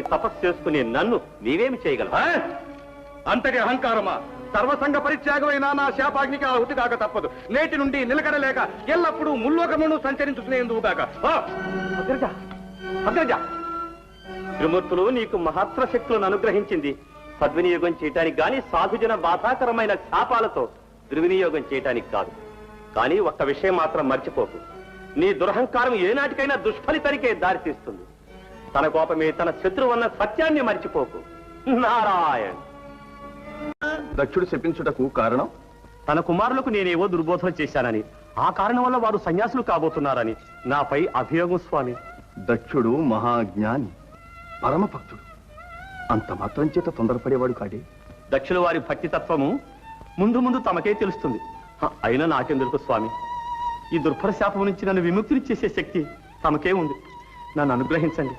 తపస్సు చేసుకునే నన్ను నీవేమి చేయగలవు? ఆ? అంతటి అహంకారమా? సర్వసంగ పరిత్యాగమైన నా శాపాగ్నికి ఆహుతి కాక తప్పదు. నేటి నుండి నిలకడలేక ఎల్లప్పుడూ ముల్లోకమును సంచరించుకునేందుకు కాక ఆ! అగ్రజ అగ్రజ. త్రిమూర్తులు నీకు మహత్ర శక్తులను అనుగ్రహించింది. సద్వినియోగం చేయటానికి గాని సాధుజన బాధాకరమైన శాపాలతో దుర్వినియోగం చేయటానికి కాదు. కానీ ఒక్క విషయం మాత్రం మర్చిపోకు. నీ దురహంకారం ఏనాటికైనా దుష్ఫలితానికే దారితీస్తుంది. తన కోపమే తన శత్రువు అన్న సత్యాన్ని మర్చిపోకు. నారాయణ్. దక్షుడు శపించుటకు కారణం? తన కుమారులకు నేనేవో దుర్బోధన చేశానని ఆ కారణం వల్ల వారు సన్యాసులు కాబోతున్నారని నాపై అభియోగం స్వామి. దక్షుడు మహాజ్ఞాని పరమభక్తుడు. అంత మాత్రం చేత తొందరపడేవాడు కాడే? దక్షిణ వారి భక్తి తత్వము ముందు ముందు తమకే తెలుస్తుంది. అయినా నాకెందుకు స్వామి? ఈ దుర్భర శాపం నుంచి నన్ను విముక్తిని చేసే శక్తి తమకే ఉంది. నన్ను అనుగ్రహించండి.